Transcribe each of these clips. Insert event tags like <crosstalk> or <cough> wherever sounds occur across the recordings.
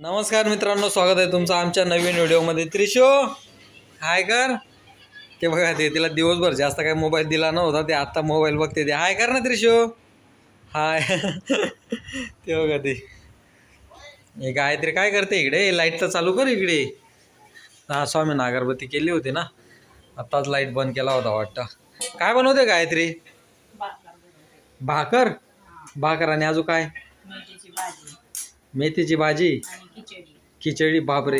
नमस्कार मित्रांनो स्वागत आहे तुमचं आमच्या नवीन व्हिडिओमध्ये. त्रिशो हाय कर. ते बघा ते तिला दिवसभर जास्त काही मोबाईल दिला नव्हता ते आत्ता मोबाईल बघते ते. हाय कर ना त्रिशो. हाय. <laughs> ते बघा ते. हे गायत्री काय करते इकडे? लाइट तर चालू कर इकडे. हा स्वामी अगरबत्ती केली होती ना. आत्ताच लाइट बंद केला होता वाटतं. काय बनवते गायत्री? भाकर. भाकर आणि अजून काय? मेथीची भाजी. खिचडी बापरे.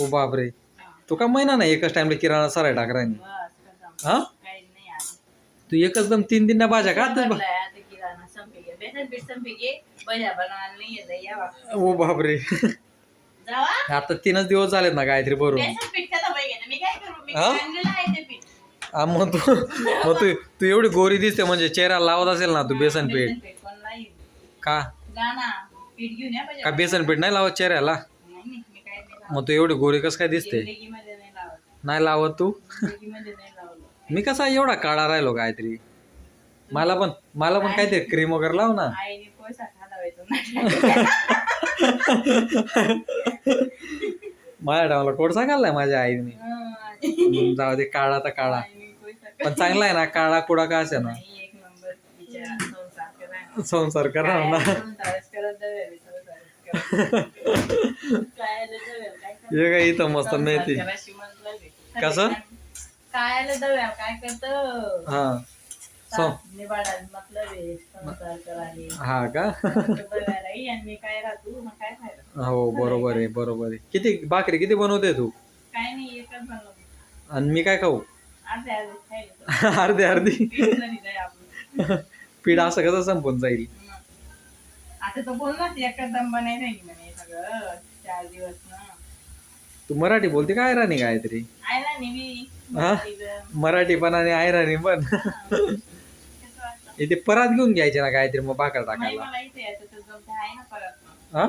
ओ बापरे. तू का महिना नाही एकच टाइमला किराणा सराय खतम. हा? काही नाही आज. तू एकच दम तीन दिन भाज्या का आता भरलाय आता किराणा संपे गे बेसन पीठ संपे गे भज्या बनवायला नाही येत यावा ओ बापरे. जावा. आता तीनच दिवस झालेत ना गायत्री भरून. बेसन पीठ खाता पाहिजे ना. मी काय करू? मी हा? आणलेलं आहे ते पीठ. मग तू मग तू तू एवढी गोरी दिसते म्हणजे चेहरा लावत असेल ना तू बेसन पीठ बेसन पीठ. पण नाही. का? जा ना पीठ घेऊन या का बेसन पीठ नाही लावत चेहऱ्याला नाही नाही, मी काय नाही लावत. मग तू एवढी गोरी कस काय दिसते? नाही लावत. नाही लावत तू? जिंदगीमध्ये नाही लावलं मी कसा एवढा काळा राहिलो गायत्री? मला पण मला पण काहीतरी क्रीम वगैरे लाव ना. आईने खाला माझ्या टायमाला कोड सांगायला माझ्या आईने. हम्म, जाऊ दे काळा तर काळा. पण चांगला आहे ना काळा कुडा का असे ना? नाही, एक नंबर बिचारा संसार करायला. संसार करा ना. काय संसारच करत जाऊया, मी संसारच करत. काय आलं जाऊया, काय करत? हे काय इथं मस्त मेथी. कसं? काय आलं जाऊया, काय करतो? हा. सो. मतलब. हा का? <laughs> बघायला ये, आणि मी काय राहतो मग काय खायला? हो बरोबर आहे बरोबर आहे. किती भाकरी किती बनवते तू? काय नाही एकच बनवतो. आणि मी काय खाऊ? अर्धे अर्धे <laughs> <laughs> पीठ असं कसं संपून जाईल? आता तो बोललाच एकदम बनायचं सगळं. चार दिवस तू मराठी बोलते काय राणी गायत्री? हा? मराठी पण आणि आयराणी पण. इथे परात घेऊन घ्यायचे ना गायत्री मग भाकर टाकायला. हा?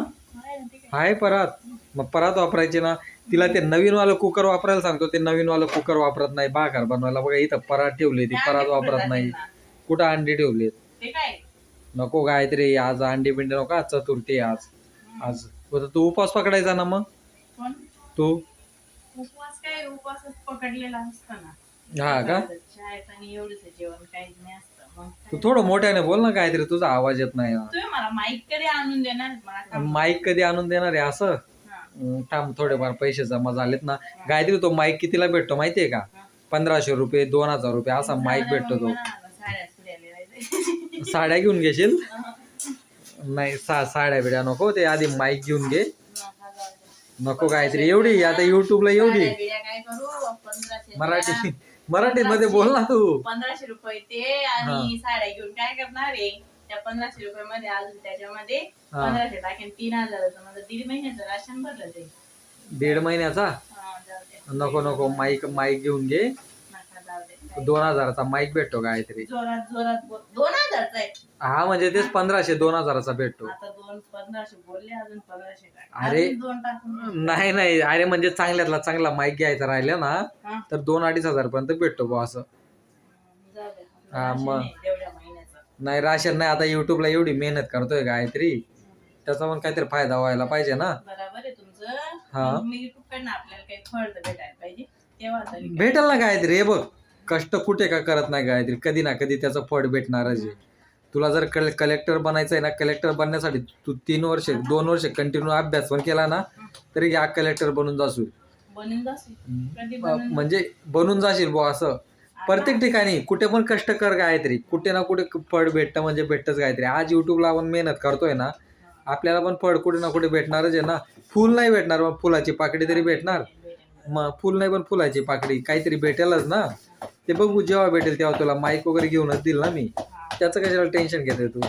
आहे परात. मग परात वापरायचे ना. तिला ते नवीन वालं कुकर वापरायला सांगतो. ते नवीन वालं कुकर वापरत नाही. भाकर बनवायला बघा इथं परात ठेवले ती. परात वापरत नाही. कुठं अंडी ठेवलेत नको गायत्री आज अंडी बिंडी नको. आज चतुर्थी आज. आज. तू उपास पकडायचा ना मग? तू उपवास काय उपवासच पकडलेला असतो ना. हा का? शाळेत आणि एवढंच जेवण काहीच नाही असतं. मग तू थोडं मोठ्याने बोल ना गायत्री तुझा आवाज येत नाही. तुम्ही मला माईककडे आणून देणार? मला माईक कधी आणून देणार आहे असं? हा. थांब थोडेफार पैसे जमा झालेत ना. गायत्री तो माईक कितीला भेटतो माहितीये का. पंधराशे रुपये दोन हजार रुपये असा माईक भेटतो तो. साड्या घेऊन घेशील? <laughs> नाही सा साड्या बिड्या नको ते आधी माईक घेऊन घे. नका गायत्री एवढी आता युट्यूबला एवढी. काय करू? पंधराशे मराठी. मराठी मध्ये बोल ना तू. पंधराशे रुपये ते आणि साड्या घेऊन काय करणार आहे? त्या पंधराशे रुपये मध्ये अजून त्याच्यामध्ये हा. पंधराशे टाकेन तीन हजाराचं. माझं दीड महिन्याचं राशन भरलं ते. दीड महिन्याचा? हा, जाऊ दे. नको नको माईक माईक घेऊन घे. दोन हजाराचा माईक भेटतो गायत्री जोरात जोरात बोल. दोन हजारचा आहे? हा म्हणजे तेच पंधराशे दोन हजाराचा भेटतो. आता दोन पंधराशे बोलले अजून पंधराशे टाक. अरे. अजून दोन टाकून नाही नाही. अरे म्हणजे चांगल्यातला चांगला माईक घ्यायचा राहिला ना. तर दोन अडीच हजार पर्यंत भेटतो बा असं. जाऊ दे हा, राशन मग. आहे तेवढ्या महिन्याचं. नाही राशन नाही. आता युट्यूबला एवढी मेहनत करतोय गायत्री. त्याचा पण काहीतरी फायदा व्हायला पाहिजे ना. बरोबर आहे तुमचं. हा. मग मी युट्यूब कडनं आपल्याला काही फळ तर भेटायला पाहिजे. तेव्हा तरी काय. भेटेल ना गायत्री हे बघ. कष्ट कुठे का करत नाही गायत्री? कधी ना कधी त्याचं फळ भेटणारच आहे. तुला जर कल कलेक्टर बनायचं आहे ना कलेक्टर बनण्यासाठी तू तीन वर्ष दोन वर्ष कंटिन्यू अभ्यास पण केला ना तरी या कलेक्टर बनून जाशील. म्हणजे बनून जाशील बुवा असं. प्रत्येक ठिकाणी कुठे पण कष्ट कर गायत्री. कुठे ना कुठे फळ भेटतं म्हणजे भेटतच गायत्री. आज युट्यूबला आपण मेहनत करतोय ना आपल्याला पण फळ कुठे ना कुठे भेटणारच आहे ना. फुल नाही भेटणार फुलाची पाकडी तरी भेटणार. मग फुल नाही पण फुलाची पाकडी काहीतरी भेटेलच ना. ते बघू जेव्हा भेटेल तेव्हा तुला माईक वगैरे घेऊनच देईल ना मी. त्याचं कशाला टेन्शन घेते तू?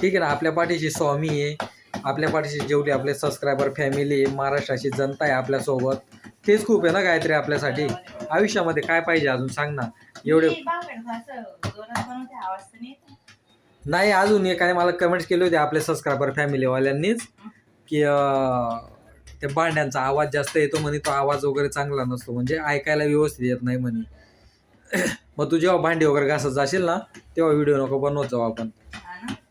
ठीक आहे ना आपल्या पाठीशी स्वामी आहे. आपल्या पाठीशी जेवढी आपले सबस्क्रायबर फॅमिली आहे महाराष्ट्राची जनता आहे आपल्यासोबत. तेच खूप आहे ना काहीतरी आपल्यासाठी. आयुष्यामध्ये काय पाहिजे अजून सांग ना. एवढे नाही अजून एकाने मला कमेंट्स केले होते आपले सबस्क्रायबर फॅमिलीवाल्यांनीच की अं, ते भांड्यांचा आवाज जास्त येतो म्हणे तो आवाज वगैरे चांगला नसतो. म्हणजे ऐकायला व्यवस्थित येत नाही म्हणे. <coughs> मग तू जेव्हा भांडी वगैरे घासत जाशील ना तेव्हा व्हिडिओ नको बनवत जाऊ आपण.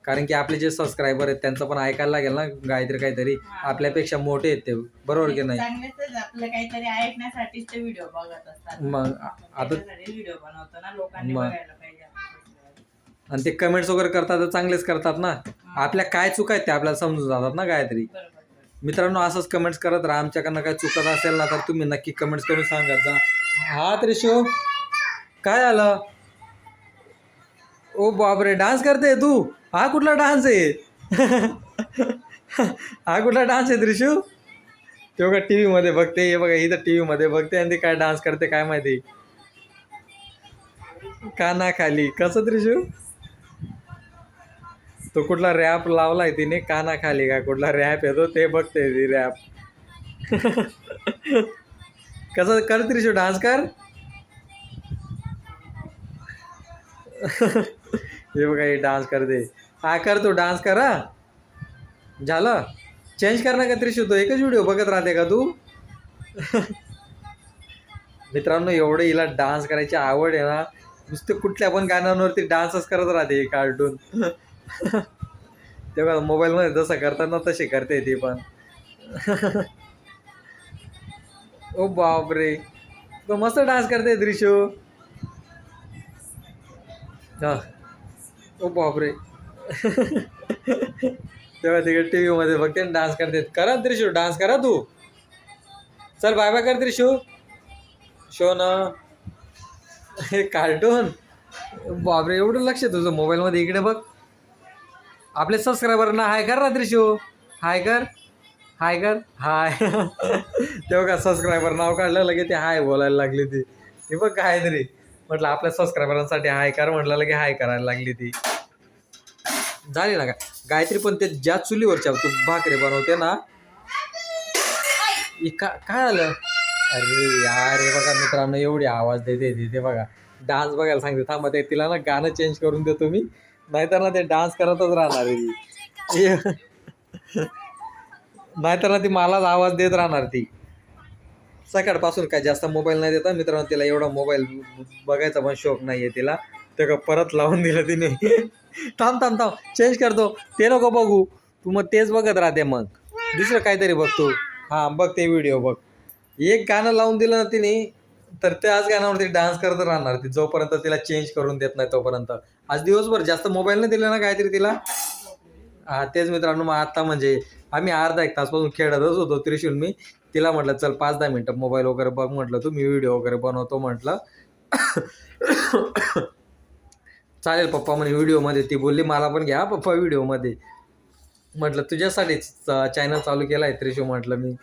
कारण की आपले जे सबस्क्रायबर आहेत त्यांचं पण ऐकायला लागेल ना काहीतरी काहीतरी. आपल्यापेक्षा मोठे आहेत ते. बरोबर की नाही? चांगलेच आपलं काहीतरी ऐकण्यासाठीच ते व्हिडिओ बघत असतात. मग आता व्हिडिओ बनवतो ना लोकांनी मग. बघायला पाहिजे आपले आणि ते कमेंट्स वगैरे करतात तर चांगलेच करतात ना. आपल्या काय चुका आहेत ते आपल्याला समजून जातात ना काहीतरी. मित्रांनो असंच कमेंट्स करत राहा. आमच्याकडनं काही चुकत असेल ना तर तुम्ही नक्की कमेंट्स करून सांगत जा. हा त्रिशो? काय आलं? ओ बापरे डान्स करते तू? हा कुठला डान्स आहे? <laughs> हा कुठला डान्स आहे त्रिशू? तो का टी व्हीमध्ये बघते. हे बघा इथं टी व्हीमध्ये बघते आणि ती काय डान्स करते काय माहिती? काना खाली कसं त्रिशू? तो कुठला रॅप लावलाय तिने काना खाली का? कुठला रॅप येतो ते बघते ती रॅप. कसं कर त्रिशू डान्स कर. हे बघा हे डान्स करते. हा कर तू डान्स कर झालं? चेंज कर ना का त्रिशू तो एकच व्हिडिओ बघत राहते का तू? मित्रांनो एवढं हिला डान्स करायची आवड आहे ना. नुसतं कुठल्या पण गाण्यांवरती डान्सच करत राहते कार्टून तेव्हा मोबाईलमध्ये जसं करतात ना तसे करते ती पण. ओ बापरे. तो मस्त डान्स करते दृश्य हा. ओ बापरे. तेव्हा तिकडे टी व्हीमध्ये बघते डान्स करते. करा त्रिशू डान्स करा तू. चल बाय बाय कर त्रिशू. शो ना. हे कार्टून बापरे एवढं लक्ष तुझं मोबाईलमध्ये इकडे बघ. आपले सबस्क्रायबरना हाय कर रात्री शो हाय कर. हाय कर. हाय. <laughs> तेव्हा का सबस्क्रायबर नाव काढलं लगे ते हाय बोलायला लागली ती. ते बघ काय तरी. म्हटलं आपल्या सबस्क्रायबरांसाठी हाय कर म्हटलं लगे हाय करायला लागली ती. झाली ना का गायत्री पण ते ज्या चुलीवरच्या तू भाकरी बनवते ना इ का काय झालं? अरे यार हे बघा मित्रांनो एवढी आवाज देते ती ते बघा. डान्स बघायला सांगते थांबा ते तिला ना गाणं चेंज करून देतो मी. नाहीतर ना ते डान्स करतच राहणार ती. <laughs> नाहीतर ना ती मलाच आवाज देत राहणार ती. सकाळपासून काय जास्त मोबाईल नाही देता मित्रांनो तिला एवढा मोबाईल बघायचा पण शौक नाही आहे तिला. ते का परत लावून दिलं तिने. <laughs> थांब थांब थांब. चेंज करतो. ते नको बघू. तू मग तेच बघत राहते मग. दुसरं काहीतरी बघतो हां बघ ते व्हिडिओ बघ. एक गाणं लावून दिलं ना तिने तर त्याच गाण्यावरती डान्स करत राहणार. ती जोपर्यंत तिला चेंज करून देत नाही तोपर्यंत. आज दिवसभर जास्त मोबाईल नाही दिला ना काहीतरी तिला? हा तेच मित्रांनो मग आता म्हणजे आम्ही अर्धा एक तासपासून खेळतच होतो त्रिशूल मी. तिला म्हटलं चल पाच दहा मिनटं मोबाईल वगैरे बघ म्हटलं तू मी व्हिडिओ वगैरे बनवतो म्हटलं. चालेल पप्पा म्हणे व्हिडिओमध्ये ती बोलली मला पण घ्या पप्पा व्हिडिओमध्ये म्हटलं तुझ्यासाठीच चॅनल चालू केला आहे त्रिशू म्हटलं मी.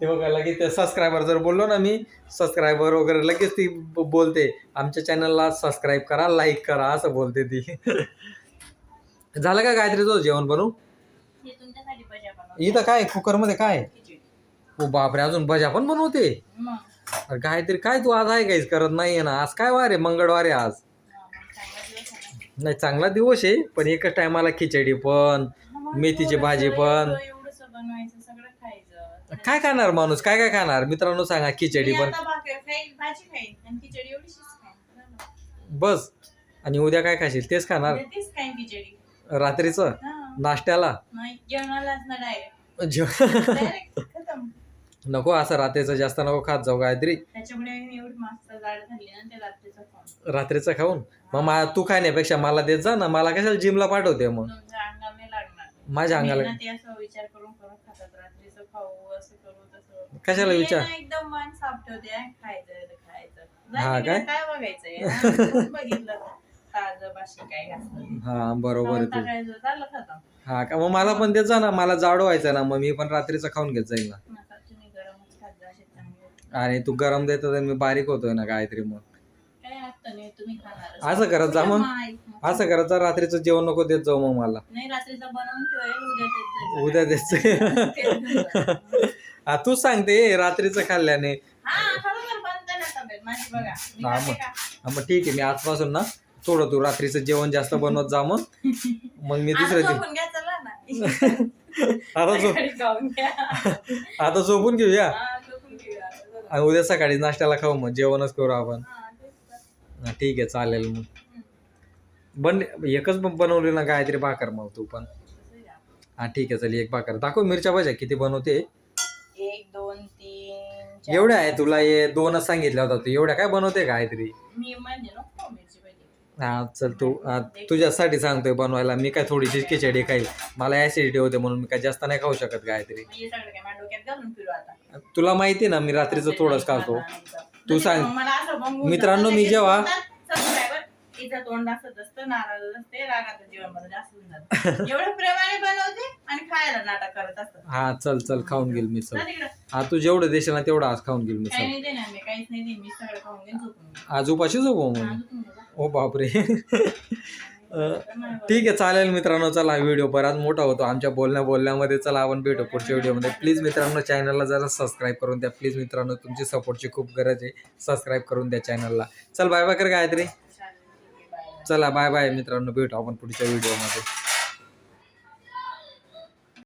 ते बघा लगेच ते सबस्क्रायबर जर बोललो ना मी सबस्क्रायबर वगैरे लगेच ती बोलते आमच्या चॅनलला सबस्क्राईब करा लाईक करा असं बोलते ती <laughs> झालं का गायत्री तो जेवण बनवू हे. इथं काय कुकरमध्ये काय. ओ बापरे अजून भज्या पण बनवते अरे गायत्री काय तू आज आहे काहीच करत नाहीये ना आज काय वार आहे मंगळवार आहे आज हा. नाही चांगला दिवस आहे पण एकच टायमाला खिचडी पण हा, मेथीची भाजी पण. काय खाणार माणूस? काय काय खाणार? मित्रांनो सांगा खिचडी मी पण. आता भाकर खाईन भाजी खाईन आणि खिचडी एवढीशीच खाईन झालं. बस. आणि उद्या काय खाशील? तेच खाणार. उद्या तीच खाईन खिचडी. रात्रीचं? हा. नाश्त्याला? नाही जेवणालाच ना डायरेक्ट जेव- डायरेक्ट खतम. नको असं रात्रीचं जास्त नको खात जाऊ गायत्री. त्याच्यामुळे मी एवढी मस्त जाड झाली ना ते रात्रीचं खाऊन. रात्रीचं खाऊन? मग मा तू खाण्यापेक्षा मला देत जा ना मला कशाला जिमला पाठवते मग तुमच्या अंगाला नाही लागणार माझ्या अंगाला ना ते असं विचार करून करून खातात रात्रीचं खाऊ असं करू तसं कशाला विचार? ना एकदम मन साफ ठेवते हा, खायचं तर खायचं. हा जाते काय? काय बघायचंय? हा, <laughs> बघितलं ताजं बाशी काय घातलं हा बरोबर आहे तू. टाकायचं झालं खतम हा का मग मला पण देत जा ना मला जाडो व्हायचं ना मग मी पण रात्रीचं खाऊन घेत जाईल ना. नका तुम्ही गरमच खात जा असे चांगले आणि तू गरम देत तर मी बारीक होतोय ना गायत्री मग. काय असतं नाही तुम्ही खाणार. असं करत जा मग. असं करत जा रात्रीचं जेवण नको देत जाऊ मग मला नाही रात्रीचं बनवून ठेवेल उद्या द्यायचं हा तूच सांगते रात्रीचं खाल्ल्याने हा खरोखर बनतं ना तब्येत माझी बघा मी हा, खाते मग. का? हा, मग ठीक आहे मी आजपासून ना थोडं तू रात्रीचं जेवण जास्त बनवत जा मग मग मी आता दुसऱ्या दिवशी झोपून घ्या चला ना <laughs> आता झोप सकाळी खाऊन घ्या आता झोपून घेऊया हा, झोपून घेऊया. चला. आणि उद्या सकाळी नाश्त्याला खाऊ मग जेवणच करू आपण हा, तेच तर. हा, ठीक आहे चालेल मग बन एकच बनवली ना गायत्री भाकर मग तू पण. हा ठीक आहे चल एक भाकर. दाखव मिरच्या भाज्या किती बनवते? एक दोन तीन चार. एवढ्या आहे तुला हे दोनच सांगितल्या होता तू. एवढ्या काय बनवते गायत्री? मी म्हणजे नको मिरची पाहिजे. हा चल तू हा, तुझ्यासाठी सांगतोय बनवायला. मी काय थोडीशी खिचडी खाईल. मला ऍसिडिटी होते म्हणून मी काय जास्त नाही खाऊ शकत गायत्री. म्हणजे सगळं काय माझ्या डोक्यात घालून फिरू आता. तुला माहिती ना मी रात्रीचं थोडंच खातो. तू सांग. असं बघून मित्रांनो, मी जेव्हा- तिचं तोंड असत असतं नाराज असते रागात जेवण मला जास्त होऊन जातं. एवढं प्रेमाने बनवते आणि खायला नाटक करत असतात. हा चल चल खाऊन घेईल मी चल. तिकडं. हा तू जेवढं देशील ना तेवढं आज खाऊन घेईल मी काही चल. नाही देणार मी काहीच नाही देईन मी सगळं खाऊन घेईन झोपून घेईन. आज उपाशीच हो मग? हा, झोपून घे जा. ओ बापरे. <laughs> अं, ठीक आहे चालेल मित्रांनो चला व्हिडिओ बराच मोठा होतो. आमच्या बोलण्या बोलण्यामध्ये चला आपण भेटू पुढच्या व्हिडिओमध्ये प्लीज मित्रांनो चॅनलला जरा सबस्क्राईब करून द्या. प्लीज मित्रांनो तुमची सपोर्टची खूप गरज आहे. सबस्क्राईब करून द्या चॅनलला चल बाय बाय कर गायत्री. चला बाय बाय मित्रांनो. भेटू आपण पुढच्या व्हिडिओमध्ये